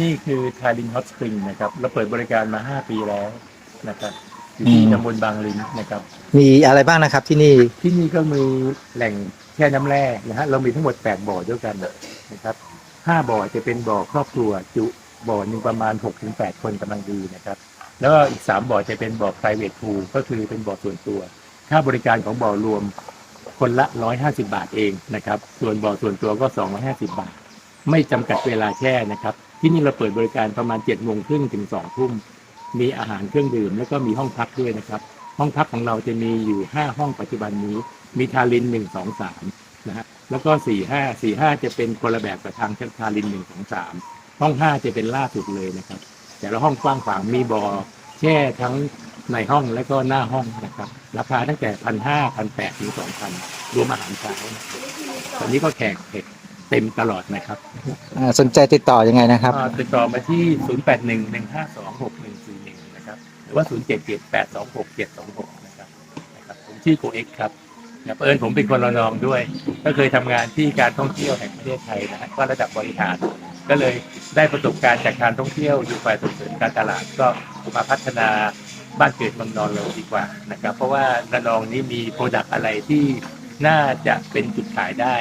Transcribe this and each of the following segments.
นี่คือทารินฮอตสปริงนะครับเราเปิดบริการมา 5 ปีแล้วนะครับอยู่ที่อืมตำบลบางลินนะครับ มีอะไรบ้างนะครับที่นี่ ที่นี่ก็มีแหล่งแช่น้ำแร่นะฮะเรามีทั้งหมด 8 บ่อด้วยกันนะครับ 5 บ่อจะเป็นบ่อครอบครัวจุบ่อหนึ่งประมาณ 6-8 คนกำลังดีนะครับ แล้วก็อีก 3 บ่อจะเป็นบ่อ private pool ก็คือเป็นบ่อส่วนตัว ค่าบริการของบ่อรวมคนละ 150 บาทเองนะครับ ส่วนบ่อส่วนตัวก็ 250 บาท ไม่จำกัดเวลาแช่นะครับ ที่นี่เราเปิดบริการประมาณ7โมงครึ่งถึง2ทุ่ม มีอาหารเครื่องดื่ม แล้วก็มีห้องพักด้วยนะครับ ห้องพักของเราจะมีอยู่ 5 ห้องปัจจุบันนี้ มีทาริน1 2 3นะฮะ แล้วก็4 5 4 5 จะเป็นคนละแบบกับทางทาริน1 2 3 ห้อง 5 จะเป็นล่าสุดเลยนะครับ แต่ละห้องกว้างขวางมีบ่อแช่ทั้งในห้องและก็หน้าห้องนะครับ ราคาตั้งแต่พันห้าพันแปดถึงสองพันรวมอาหารเช้าตอนนี้ก็แขกเผ็ด ต็มตลอดนะครับอ่าสนใจติดต่อยังไงนะครับ อ่าติดต่อมาที่ 0811526141 นะครับ หรือว่า 0778267726 นะครับนะครับ ผมชื่อโกเอ็กครับนะเอิญผมเป็นคนระนองด้วย ก็เคยทำงานที่การท่องเที่ยวแห่งประเทศไทยนะฮะก็ระดับบริหาร ก็เลยได้ประสบการณ์จากการท่องเที่ยวอยู่ฝ่ายส่งเสริมการตลาดก็มาพัฒนาบ้านเกิดเมืองนอนเราดีกว่านะครับ เพราะว่าระนองนี้มีโปรดักต์อะไรที่น่าจะเป็นจุดขายได้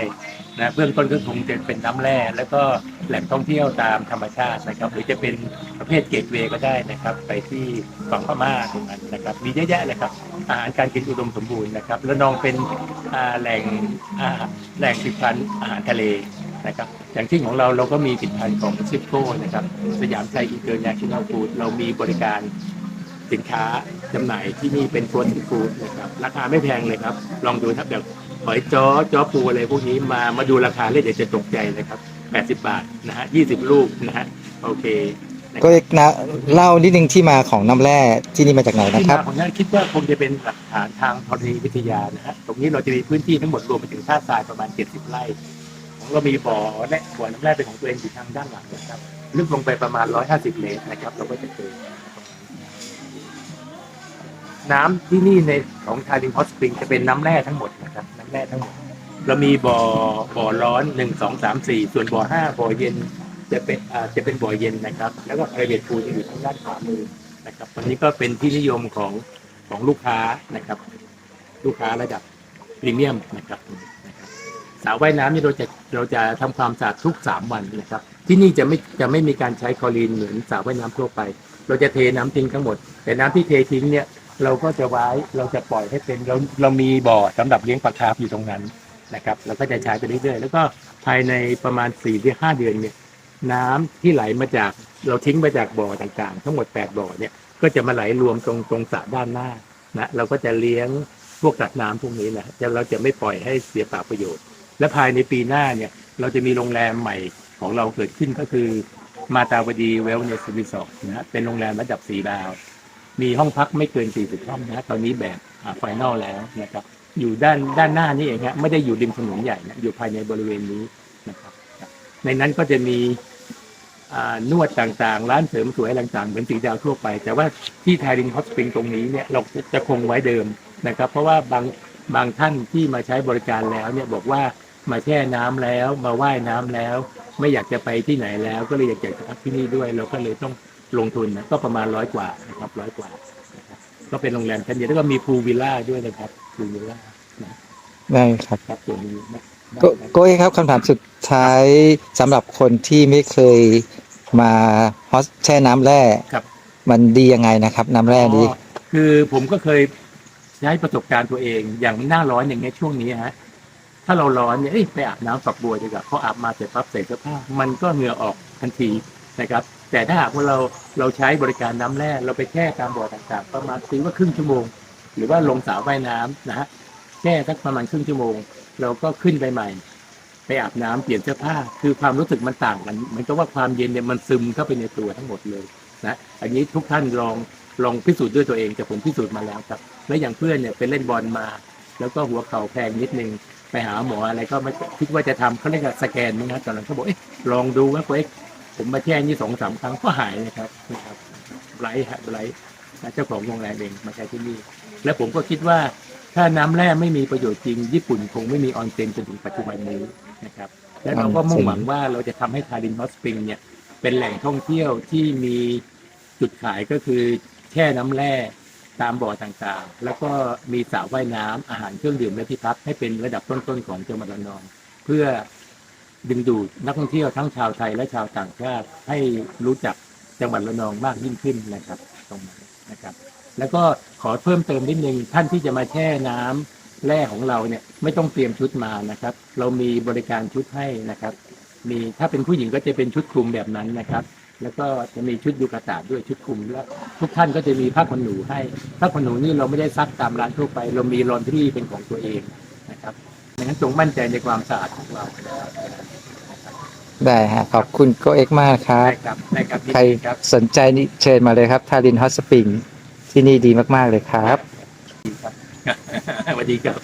นะเบื้องต้นก็คงจะเป็นน้ำแร่แล้วก็แหล่งท่องเที่ยวตามธรรมชาตินะครับ หรือจะเป็นประเภทเกตเวย์ก็ได้นะครับ ไปที่ฝั่งพม่าตรงนั้นนะครับ มีเยอะแยะเลยครับอาหารการกินอุดมสมบูรณ์นะครับแล้วนองเป็นแหล่งแหล่งผลิตภัณฑ์อาหารทะเลนะครับอย่างที่ของเราเราก็มีผลิตภัณฑ์ของซิปโก้นะครับสยามไทยอินเตอร์เนชั่นแนลฟู้ดเรามีบริการสินค้าจำหน่ายที่นี่เป็นฟร z นฟู้ดนะครับราคาไม่แพงเลยครับ ลองดูครับแบบ หอยจ้อจ้อปูอะไรพวกนี้มามาดูราคาเลยเดี๋ยวจะตกใจเลยครับ 80 บาทนะฮะ20 ลูกนะฮะโอเคนะก็นะเล่านิดนึงที่มาของน้ำแร่ที่นี่มาจากไหนนะที่ครัมาบของนั้นคิดว่าคงจะเป็นหลักฐานทางธรณีวิทยานะฮะตรงนี้เราจะมีพื้นที่ทั้งหมดรวมไปถึงท่าทรายประมาณ 70 ไร่ของเรามีบ่อและบ่อน้ำแร่เป็นของตัวเองอยู่ทางด้านหลังนะครับลึกลงไปประมาณ 150 เมตรนะครับ เราก็จะเจอน้ำที่นี่ในของทาริงฮอตสปริงจะเป็นน้ำแร่ทั้งหมดนะครับน้ำ แร่ทั้งหมดเรามีบ่อบ่อร้อนหนึ่งสองสามสี่ส่วนบ่อห้าบ่อเย็นจะเป็นอ่าจะเป็นบ่อเย็นนะครับ แล้วก็ไพรเวทพูลจะอยู่ทางด้านขวามือนะครับวันนี้ก็เป็นที่นิยมของของลูกค้านะครับ ลูกค้าระดับพรีเมียมนะครับสระว่ายน้ำนี่เราจะเราจะทำความสะอาดทุกสามวันนะครับ ที่นี่จะไม่จะไม่มีการใช้คลอรีนเหมือนสระว่ายน้ำทั่วไป เราจะเทน้ำทิ้งทั้งหมด แต่น้ำที่เททิ้งเนี่ย เราก็จะไว้เราจะปล่อยให้เป็นเราเรามีบ่อสำหรับเลี้ยงปลาคาร์ฟอยู่ตรงนั้นนะครับเราก็จะใช้ไปเรื่อยๆ แล้วก็ภายในประมาณ4ี่ถึงห้าเดือนเนี่ยน้ำที่ไหลมาจากเราทิ้งมาจากบ่อต่างๆ ทั้งหมด 8 บ่อเนี่ยก็จะมาไหลรวมตรงตรงสระด้านหน้านะเราก็จะเลี้ยงพวกสัตว์น้ำพวกนี้แหละจะเราจะไม่ปล่อยให้เสียเปล่าประโยชน์ และภายในปีหน้าเนี่ยเราจะมีโรงแรมใหม่ของเราเกิดขึ้นก็คือมาตาวดีเวลเนสรีสอร์ทนะฮะเป็นโรงแรมระดับสีดาว มีห้องพักไม่เกิน 40 ห้องนะตอนนี้แบบไฟนอลแล้วนะครับ อยู่ด้านด้านหน้านี่เองฮะไม่ได้อยู่ริมถนนใหญ่นะอยู่ภายในบริเวณนี้นะครับ ในนั้นก็จะมีนวดต่างๆ ร้านเสริมสวยต่างๆ เหมือนสีดาวทั่วไป แต่ว่าที่ไทยรินฮอตสปริงตรงนี้เนี่ยเราจะคงไว้เดิมนะครับ เพราะว่าบางบางท่านที่มาใช้บริการแล้วเนี่ยบอกว่ามาแช่น้ำแล้ว มาว่ายน้ำแล้ว ไม่อยากจะไปที่ไหนแล้ว ก็เลยอยากจะพักที่นี่ด้วย เราก็เลยต้อง ลงทุนนะก็ประมาณร้อยกว่านะครับร้อยกว่านะครับก็เป็นโรงแรมชั้นเดียวแล้วก็มีพูลวิลล่าด้วยนะครับพูลวิลล่าได้ครับครับตัวนี้นะก็ก็เอ้ครับคำถามสุดท้ายสำหรับคนที่ไม่เคยมาฮอสแช่น้ำแร่ครับ มันดียังไงนะครับ น้ำแร่ดีอ๋อคือผมก็เคยใช้ประสบการณ์ตัวเองอย่างหน้าร้อนอย่างเงี้ยช่วงนี้ฮะถ้าเราร้อนเนี่ยเอ้ยไปอาบน้ำฝักบัวดีกว่าพออาบมาเสร็จปั๊บใส่เสื้อผ้ามันก็เหงื่อออกทันที นะครับ แต่ถ้าหากว่าเราเราใช้บริการน้ำแร่เราไปแช่ตามบ่อต่างๆ ประมาณตีว่าครึ่งชั่วโมง หรือว่าลงสระว่ายน้ำนะฮะแช่สักประมาณครึ่งชั่วโมง เราก็ขึ้นไปใหม่ ไปอาบน้ำเปลี่ยนเสื้อผ้า คือความรู้สึกมันต่างกันมือนกับว่าความเย็นเนี่ยมันซึมเข้าไปในตัวทั้งหมดเลยนะอันนี้ทุกท่านลองลองพิสูจน์ด้วยตัวเองแต่ผมพิสูจน์มาแล้วครับ และอย่างเพื่อนเนี่ยไปเล่นบอลมา แล้วก็หัวเข่าแพงนิดนึงไปหาหมออะไรก็ไม่คิดว่าจะทำเขาเรียกว่าสแกนมั้งนะตอนนั้นเขาบอกเอ๊ะลองดูว่าเอ๊ะ ผมมาแช่นี่สองสามครั้งก็หายนะครับนะครับไรท์ฮะไรท์นะเจ้าของโรงแรมเองมาใช้ที่นี่ และผมก็คิดว่าถ้าน้ำแร่ไม่มีประโยชน์จริง ญี่ปุ่นคงไม่มีออนเซ็นจนถึงปัจจุบันนี้นะครับและเราก็มุ่งหวังว่าเราจะทำให้ทารินฮอสปริงเนี่ยเป็นแหล่งท่องเที่ยวที่มีจุดขายก็คือแช่น้ำแร่ตามบ่อต่างๆ แล้วก็มีสระว่ายน้ำอาหารเครื่องดื่มและที่พักให้เป็นระดับต้นๆของจังหวัดระนอง เพื่อ ดึงดูดนักท่องเที่ยวทั้งชาวไทยและชาวต่างชาติให้รู้จักจังหวัดระนองมากยิ่งขึ้นนะครับตรงนั้นนะครับ แล้วก็ขอเพิ่มเติมนิดนึงท่านที่จะมาแช่น้ำแร่ของเราเนี่ยไม่ต้องเตรียมชุดมานะครับ เรามีบริการชุดให้นะครับ มีถ้าเป็นผู้หญิงก็จะเป็นชุดคลุมแบบนั้นนะครับ แล้วก็จะมีชุดยูกาตาด้วยชุดคลุมแล้วทุกท่านก็จะมีผ้าขนหนูให้ผ้าขนหนูนี่เราไม่ได้ซักตามร้านทั่วไป เรามีลอนที่เป็นของตัวเอง นะครับดังนั้นจงมั่นใจในความสะอาดของเรานะครับได้ฮะขอบคุณโกเอ็กมากครับ ได้ครับได้ครับยินใครดีครับสนใจนี่เชิญมาเลยครับทารินฮอตสปริงที่นี่ดีมากๆเลยครับ ดีครับ สวัสดีครับ